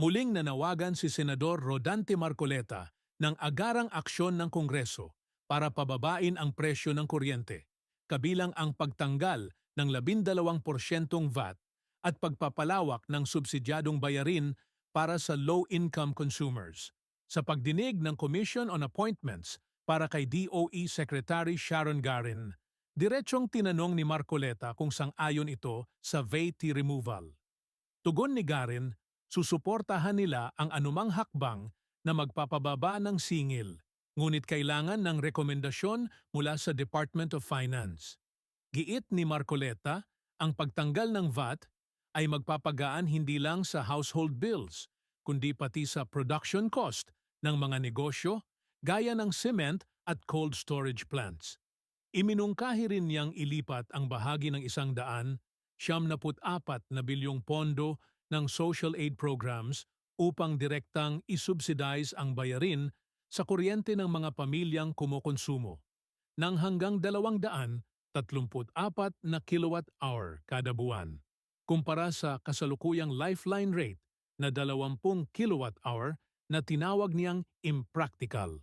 muling nanawagan si Senador Rodante Marcoleta ng agarang aksyon ng Kongreso para pababain ang presyo ng kuryente, kabilang ang pagtanggal ng 12% VAT at pagpapalawak ng subsidyadong bayarin para sa low-income consumers. Sa pagdinig ng Commission on Appointments para kay DOE Secretary Sharon Garin, diretsong tinanong ni Marcoleta kung sang-ayon ito sa VAT removal. Tugon ni Garin, susuportahan nila ang anumang hakbang na magpapababa ng singil, ngunit kailangan ng rekomendasyon mula sa Department of Finance. Giit ni Marcoleta, ang pagtanggal ng VAT ay magpapagaan hindi lang sa household bills, kundi pati sa production cost ng mga negosyo gaya ng cement at cold storage plants. Iminungkahi rin niyang ilipat ang bahagi ng isang daan, siyam na bilyong pondo ng social aid programs upang direktang isubsidize ang bayarin sa kuryente ng mga pamilyang kumukonsumo ng hanggang 234 na kilowatt-hour kada buwan kumpara sa kasalukuyang lifeline rate na 20 kilowatt-hour na tinawag niyang impractical.